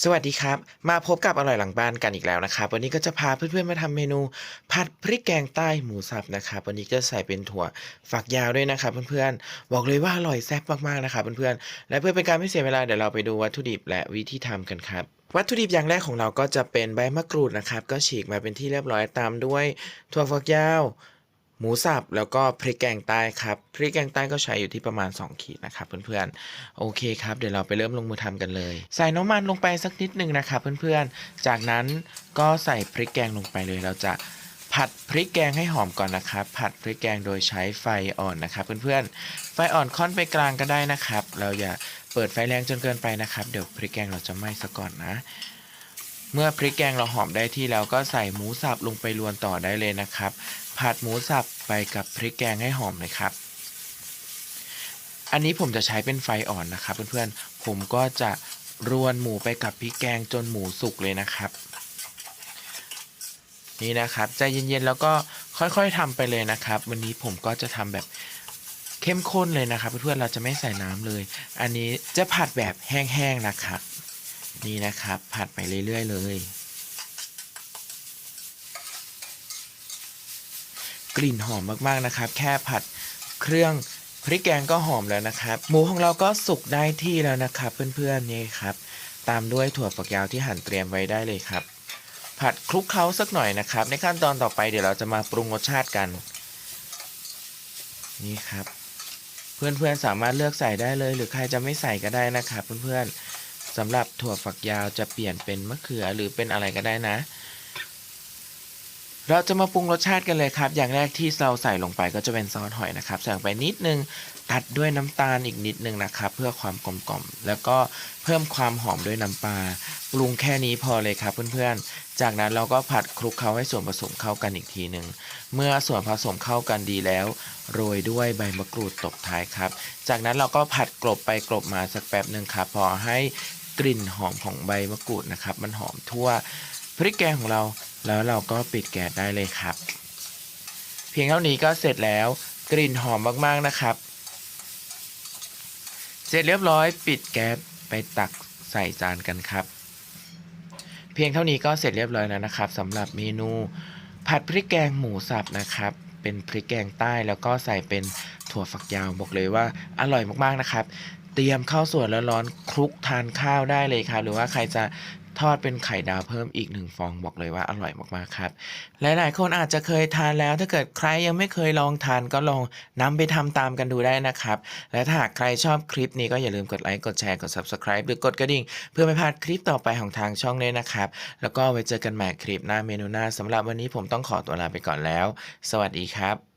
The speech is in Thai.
สวัสดีครับ มาพบกับอร่อยหลังบ้านกันอีกแล้วนะครับ วันนี้ก็จะพาเพื่อนๆมาทำเมนู ผัดพริกแกงใต้หมูสับนะครับ วันนี้ก็ใส่เป็นถั่วฝักยาวด้วยนะครับเพื่อนๆ บอกเลยว่าอร่อยแซ่บมากๆนะครับเพื่อนๆ และเพื่อเป็นการไม่เสียเวลาเดี๋ยวเราไปดูวัตถุดิบและวิธีทำกันครับวัตถุดิบอย่างแรกของเราก็จะเป็นใบมะกรูดนะครับ ก็ฉีกมาเป็นที่เรียบร้อยตามด้วยถั่วฝักยาว หมูสับแล้วก็พริกแกงใต้ครับพริกแกงใต้ก็ใช้อยู่ที่ประมาณ 2 ขีดนะครับเพื่อนๆโอเคครับเดี๋ยวเราไปเริ่มลงมือทำกันเลย ใส่น้ำมันลงไปสักนิดหนึ่งนะครับเพื่อนๆ จากนั้นก็ใส่พริกแกงลงไปเลยเราจะผัดพริกแกงให้หอมก่อนนะครับ ผัดพริกแกงโดยใช้ไฟอ่อนนะครับเพื่อนๆ ไฟอ่อนค่อนไปกลางก็ได้นะครับ เราอย่าเปิดไฟแรงจนเกินไปนะครับ เดี๋ยวพริกแกงเราจะไหม้ซะก่อนนะ เมื่อพริกแกงเราหอมได้ที่แล้วก็ใส่หมูสับลงไปรวนต่อได้เลยนะครับ ผัดหมูสับไปกับพริกแกงให้หอมเลยครับ อันนี้ผมจะใช้เป็นไฟอ่อนนะครับ เพื่อนๆ ผมก็จะรวนหมูไปกับพริกแกงจนหมูสุกเลยนะครับ นี่นะครับใจเย็นๆแล้วก็ค่อยๆทำไปเลยนะครับ วันนี้ผมก็จะทำแบบเข้มข้นเลยนะครับ เพื่อนๆเราจะไม่ใส่น้ำเลย อันนี้จะผัดแบบแห้งๆนะครับ นี่นะครับ ผัดไปเรื่อย ๆ เลย กลิ่นหอมมากๆนะครับ แค่ผัดเครื่องพริกแกงก็หอมแล้วนะครับ หมูของเราก็สุกได้ที่แล้วนะครับ เพื่อนๆนี่ครับ ตามด้วยถั่วฝักยาวที่หั่นเตรียมไว้ได้เลยครับ ผัดคลุกเคล้าสักหน่อยนะครับ ในขั้นตอนต่อไปเดี๋ยวเราจะมาปรุงรสชาติกัน นี่ครับ เพื่อนๆสามารถเลือกใส่ได้เลย หรือใครจะไม่ใส่ก็ได้นะครับ เพื่อนๆ สำหรับถั่วฝักยาวจะเปลี่ยนเป็นมะเขือหรือเป็นอะไรก็ได้นะ เราจะมาปรุงรสชาติกันเลยครับ อย่างแรกที่เราใส่ลงไปก็จะเป็นซอสหอยนะครับใส่ลงไปนิดนึงตัดด้วยน้ำตาลอีกนิดนึงนะครับ เพื่อความกลมกล่อมแล้วก็เพิ่มความหอมด้วยน้ำปลาปรุงแค่นี้พอเลยครับเพื่อนๆ จากนั้นเราก็ผัดคลุกเคล้าให้ส่วนผสมเข้ากันอีกทีหนึ่งเมื่อส่วนผสมเข้ากันดีแล้ว โรยด้วยใบมะกรูดตบท้ายครับ จากนั้นเราก็ผัดกลบไปกลบมาสักแป๊บหนึ่งครับพอให้ กลิ่นหอมของใบมะกรูดนะครับ มันหอมทั่วพริกแกงของเราแล้วเราก็ปิดแก๊สได้เลยครับ เพียงเท่านี้ก็เสร็จแล้วกลิ่นหอมมากๆนะครับ เสร็จเรียบร้อย ปิดแก๊สไปตักใส่จานกันครับ เพียงเท่านี้ก็เสร็จเรียบร้อยแล้วนะครับสำหรับเมนู ผัดพริกแกงหมูสับนะครับ เป็นพริกแกงใต้แล้วก็ใส่เป็น ถั่วฝักยาวบอกเลยว่าอร่อยมากๆนะครับ เตรียมข้าวสวยร้อนๆคลุกทานข้าวได้เลยครับ หรือว่าใครจะทอดเป็นไข่ดาวเพิ่มอีกหนึ่งฟองบอกเลยว่าอร่อยมากๆครับ หลายๆคนอาจจะเคยทานแล้วถ้าเกิดใครยังไม่เคยลองทานก็ลองนำไปทำตามกันดูได้นะครับ และถ้าหากใครชอบคลิปนี้ก็อย่าลืมกดไลค์กดแชร์กด subscribe หรือกดกระดิ่ง เพื่อไม่พลาดคลิปต่อไปของทางช่องเลยนะครับ แล้วก็ไว้เจอกันใหม่คลิปหน้าเมนูหน้าสำหรับวันนี้ผมต้องขอตัวลาไปก่อนแล้ว สวัสดีครับ